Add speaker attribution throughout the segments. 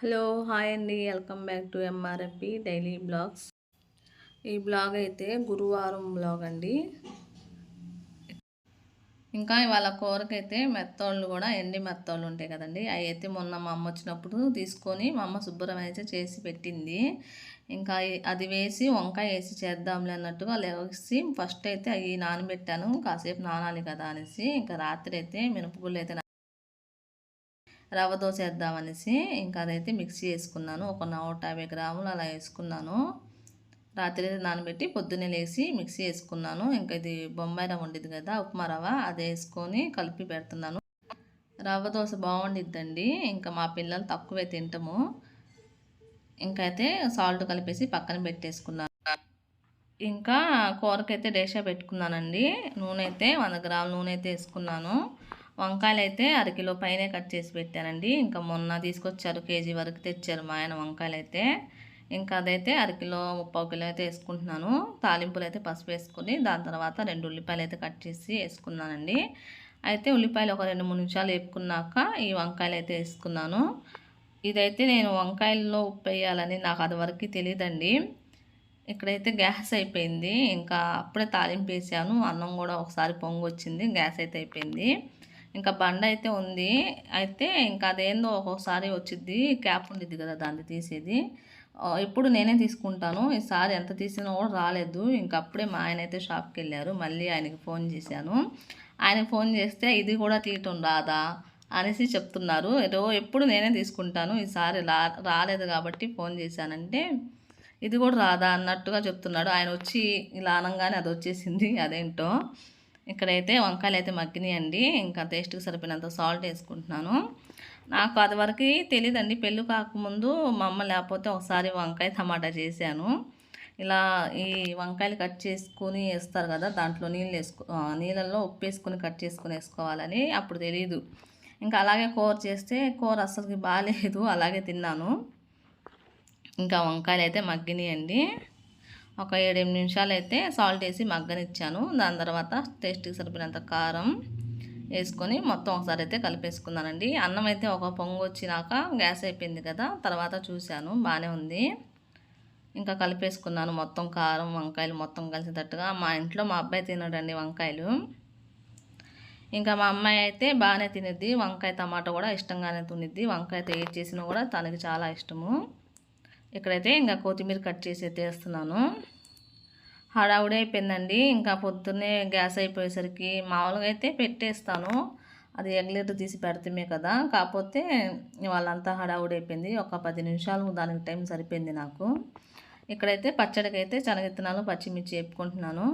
Speaker 1: Hello hi అండి. Welcome back to MRMP daily blogs. ఈ blog అయితే గురువారం బ్లాగ్ అండి. ఇంకా ఇవాళ కూరకైతే మెత్తోళ్ళు కూడా ఎండి మెత్తోళ్ళు ఉంటాయి కదండి. అవి అయితే మొన్న మా అమ్మ వచ్చినప్పుడు తీసుకొని మా అమ్మ శుభ్రం అయితే చేసి పెట్టింది. ఇంకా అది వేసి వంకాయ వేసి చేద్దాంలే అన్నట్టుగా లేచి ఫస్ట్ అయితే అవి నానబెట్టాను. కాసేపు నానాలి కదా అనేసి ఇంకా రాత్రి అయితే మినపగుళ్ళు అయితే రవ్వ దోశ వేద్దామనేసి ఇంకా అదైతే మిక్సీ వేసుకున్నాను ఒక నూట యాభై గ్రాములు అలా వేసుకున్నాను. రాత్రి నానబెట్టి పొద్దున్నే లేచి మిక్సీ వేసుకున్నాను ఇంకా ఇది బొంబాయి రవ్వ ఉండేది కదా ఉప్మా రవ్వ అది వేసుకొని కలిపి పెడుతున్నాను. రవ్వ దోశ బాగుండిద్దండి. ఇంకా మా పిల్లలు తక్కువే తింటాము. ఇంకైతే సాల్ట్ కలిపేసి పక్కన పెట్టేసుకున్నాను. ఇంకా కూరకైతే డేషా పెట్టుకున్నానండి. నూనె అయితే వంద గ్రాముల నూనె అయితే వేసుకున్నాను. వంకాయలు అయితే అరకిలో పైనే కట్ చేసి పెట్టానండి. ఇంకా మొన్న తీసుకొచ్చారు కేజీ వరకు తెచ్చారు మా ఆయన వంకాయలు అయితే ఇంకా అదైతే అరకిలో ముప్పై కిలో అయితే వేసుకుంటున్నాను. తాలింపులు అయితే పసుపు వేసుకుని దాని తర్వాత రెండు ఉల్లిపాయలు అయితే కట్ చేసి వేసుకున్నానండి. అయితే ఉల్లిపాయలు ఒక రెండు మూడు నిమిషాలు వేపుకున్నాక ఈ వంకాయలు అయితే వేసుకున్నాను. ఇదైతే నేను వంకాయల్లో ఉప్పు వేయాలని నాకు అది వరకు తెలియదండి ఇక్కడైతే గ్యాస్ అయిపోయింది. ఇంకా అప్పుడే తాలింపు వేసాను. అన్నం కూడా ఒకసారి పొంగు వచ్చింది గ్యాస్ అయితే అయిపోయింది. ఇంకా బండ అయితే ఉంది. అయితే ఇంకా అదేందో ఒక్కొక్కసారి వచ్చిద్ది క్యాప్ ఉండిద్ది కదా దాన్ని తీసేది. ఇప్పుడు నేనే తీసుకుంటాను. ఈసారి ఎంత తీసినా కూడా రాలేదు. ఇంకా అప్పుడే మా ఆయన అయితే షాప్కి వెళ్ళారు. మళ్ళీ ఆయనకి ఫోన్ చేశాను. ఆయనకి ఫోన్ చేస్తే ఇది కూడా తీయటం రాదా అనేసి చెప్తున్నారు. ఏదో ఎప్పుడు నేనే తీసుకుంటాను. ఈసారి రా రాలేదు కాబట్టి ఫోన్ చేశానంటే ఇది కూడా రాదా అన్నట్టుగా చెప్తున్నాడు. ఆయన వచ్చి ఇలా అనగానే అది వచ్చేసింది. అదేంటో ఇక్కడైతే వంకాయలు అయితే మగ్గినాయండి. ఇంకా టేస్ట్కి సరిపోయినంత సాల్ట్ వేసుకుంటున్నాను. నాకు అది వరకు తెలియదండి పెళ్ళి కాకముందు మా అమ్మ లేకపోతే ఒకసారి వంకాయ టమాటా చేశాను. ఇలా ఈ వంకాయలు కట్ చేసుకుని వేస్తారు కదా దాంట్లో నీళ్ళు వేసుకో నీళ్ళల్లో ఉప్పు వేసుకుని కట్ చేసుకుని వేసుకోవాలని అప్పుడు తెలియదు ఇంకా అలాగే కూర చేస్తే కూర అసలుకి బాగాలేదు అలాగే తిన్నాను. ఇంకా వంకాయలు అయితే మగ్గినాయండి. ఒక ఏడెనిమిది నిమిషాలు అయితే సాల్ట్ వేసి మగ్గనిచ్చాను. దాని తర్వాత టేస్ట్కి సరిపోయినంత కారం వేసుకొని మొత్తం ఒకసారి అయితే కలిపేసుకున్నానండి. అన్నం అయితే ఒక పొంగు వచ్చినాక గ్యాస్ అయిపోయింది కదా తర్వాత చూశాను బాగానే ఉంది. ఇంకా కలిపేసుకున్నాను మొత్తం కారం వంకాయలు మొత్తం కలిసేటట్టుగా. మా ఇంట్లో మా అబ్బాయి తినడండి వంకాయలు. ఇంకా మా అమ్మాయి అయితే బాగానే తినేది వంకాయ టమాటా కూడా ఇష్టంగానే తినిద్ది. వంకాయ ఏది చేసినా కూడా తనకి చాలా ఇష్టము. ఇక్కడైతే ఇంకా కొత్తిమీర కట్ చేసి అయితే వేస్తున్నాను. హడావుడి అయిపోయిందండి. ఇంకా పొద్దున్నే గ్యాస్ అయిపోయేసరికి మామూలుగా అయితే పెట్టేస్తాను. అది ఎగ్లెట్ తీసి పెడతామే కదా. కాకపోతే వాళ్ళంతా హడావుడి అయిపోయింది. ఒక పది నిమిషాలు దానికి టైం సరిపోయింది నాకు. ఇక్కడైతే పచ్చడికైతే అయితే పచ్చిమిర్చి చెప్పుకుంటున్నాను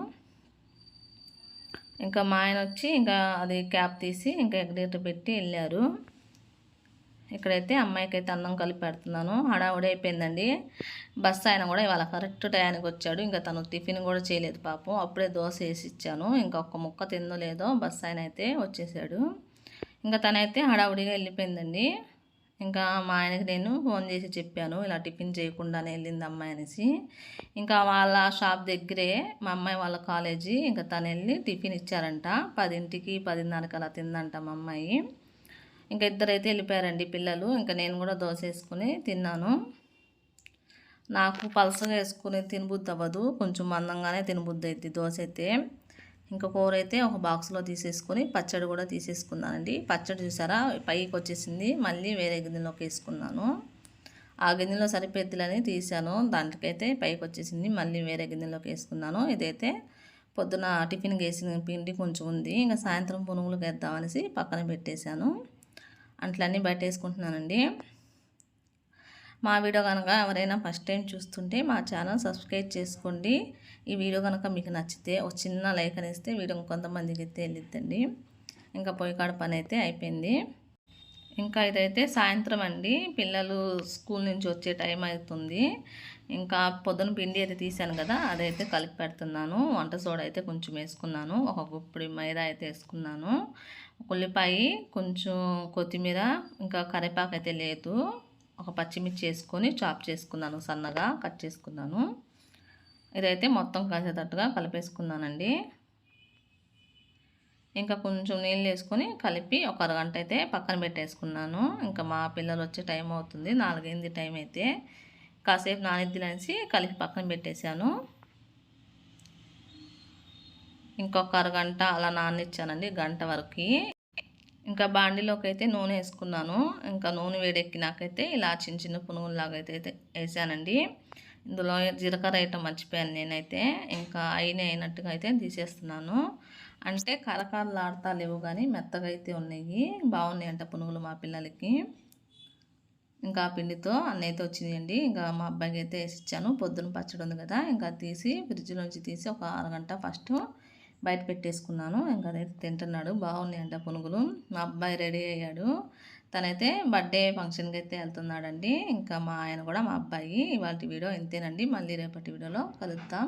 Speaker 1: ఇంకా మా ఆయన వచ్చి ఇంకా అది క్యాప్ తీసి ఇంకా ఎగ్లెట్ పెట్టి వెళ్ళారు. ఇక్కడైతే అమ్మాయికి అయితే అన్నం కలిపి పెడుతున్నాను. హడావుడి అయిపోయిందండి. బస్సు ఆయన కూడా ఇవాళ కరెక్ట్ టయానికి వచ్చాడు. ఇంకా తను టిఫిన్ కూడా చేయలేదు పాపం. అప్పుడే దోశ వేసి ఇచ్చాను. ఇంకా ఒక్క ముక్క తిందో లేదో బస్ ఆయన అయితే వచ్చేసాడు. ఇంకా తనైతే హడావుడిగా వెళ్ళిపోయిందండి. ఇంకా మా ఆయనకి నేను ఫోన్ చేసి చెప్పాను ఇలా టిఫిన్ చేయకుండానే వెళ్ళింది అమ్మాయి అనేసి. ఇంకా వాళ్ళ షాప్ దగ్గరే మా అమ్మాయి వాళ్ళ కాలేజీ. ఇంకా తను వెళ్ళి టిఫిన్ ఇచ్చారంట. పదింటికి పదిన్నరకి అలా తిందంట మా అమ్మాయి. ఇంకా ఇద్దరైతే వెళ్ళిపోయారండి పిల్లలు. ఇంకా నేను కూడా దోశ వేసుకుని తిన్నాను. నాకు పలసగా వేసుకుని తినబుద్ది అవ్వదు కొంచెం మందంగానే తినబుద్ది అయితే దోశ అయితే. ఇంకా కూర అయితే ఒక బాక్స్లో తీసేసుకొని పచ్చడి కూడా తీసేసుకున్నానండి. పచ్చడి చూసారా? పైకి వచ్చేసింది. మళ్ళీ వేరే గిన్నెలోకి వేసుకున్నాను. ఆ గిన్నెలో సరిపెద్దులని తీసాను. దాంట్కైతే పైకి వచ్చేసింది. మళ్ళీ వేరే గిన్నెలోకి వేసుకున్నాను. ఇదైతే పొద్దున టిఫిన్ వేసిన పిండి కొంచెం ఉంది. ఇంకా సాయంత్రం పునుగులకు వేద్దామనేసి పక్కన పెట్టేశాను. అంట్లన్నీ బయటేసుకుంటున్నానండి. మా వీడియో కనుక ఎవరైనా ఫస్ట్ టైం చూస్తుంటే మా ఛానల్ సబ్స్క్రైబ్ చేసుకోండి. ఈ వీడియో కనుక మీకు నచ్చితే ఒక చిన్న లైక్ అనేస్తే వీడియో కొంతమందికి అయితే వెళ్ళిద్దండి. ఇంకా పొయ్యి కాడ పని అయితే అయిపోయింది. ఇంకా ఇదైతే సాయంత్రం అండి. పిల్లలు స్కూల్ నుంచి వచ్చే టైం అవుతుంది. ఇంకా పొద్దున పిండి అయితే తీసాను కదా అదైతే కలిపి పెడుతున్నాను. వంట సోడా అయితే కొంచెం వేసుకున్నాను. ఒక గుప్పిడి మైదా అయితే వేసుకున్నాను. ఉల్లిపాయ కొంచెం కొత్తిమీర ఇంకా కరివేపాకు అయితే లేదు. ఒక పచ్చిమిర్చి వేసుకొని చాప్ చేసుకున్నాను సన్నగా కట్ చేసుకున్నాను. ఇదైతే మొత్తం కలిసేటట్టుగా కలిపేసుకున్నానండి. ఇంకా కొంచెం నీళ్ళు వేసుకొని కలిపి ఒక అరగంట అయితే పక్కన పెట్టేసుకున్నాను. ఇంకా మా పిల్లలు వచ్చే టైం అవుతుంది నాలుగైంది టైం అయితే. కాసేపు నానిద్దులనేసి కలిపి పక్కన పెట్టేశాను. ఇంకొక అరగంట అలా నానిచ్చానండి గంట వరకు. ఇంకా బాండిలోకి అయితే నూనె వేసుకున్నాను. ఇంకా నూనె వేడెక్కినాకైతే ఇలా చిన్న చిన్న పునుగుల్లాగా అయితే వేసానండి. ఇందులో జీలకర్ర వేయటం మర్చిపోయాను నేనైతే. ఇంకా అయిన అయినట్టుగా అయితే తీసేస్తున్నాను. అంటే కరకారలు లేవు కానీ మెత్తగా అయితే ఉన్నాయి బాగున్నాయి అంట పునుగులు మా పిల్లలకి. ఇంకా పిండితో అన్నైతే వచ్చిందండి. ఇంకా మా అబ్బాయికి అయితే వేసి ఇచ్చాను. పొద్దున పచ్చడి ఉంది కదా ఇంకా తీసి ఫ్రిడ్జ్లోంచి తీసి ఒక అరగంట ఫస్ట్ బయట పెట్టేసుకున్నాను. ఇంకా అదైతే తింటున్నాడు. బాగున్నాయంట పునుగులు. మా అబ్బాయి రెడీ అయ్యాడు. తనైతే బర్త్డే ఫంక్షన్కి అయితే వెళ్తున్నాడండి. ఇంకా మా ఆయన కూడా మా అబ్బాయి. ఇవాళ వీడియో ఇంతేనండి. మళ్ళీ రేపటి వీడియోలో కలుద్దాం.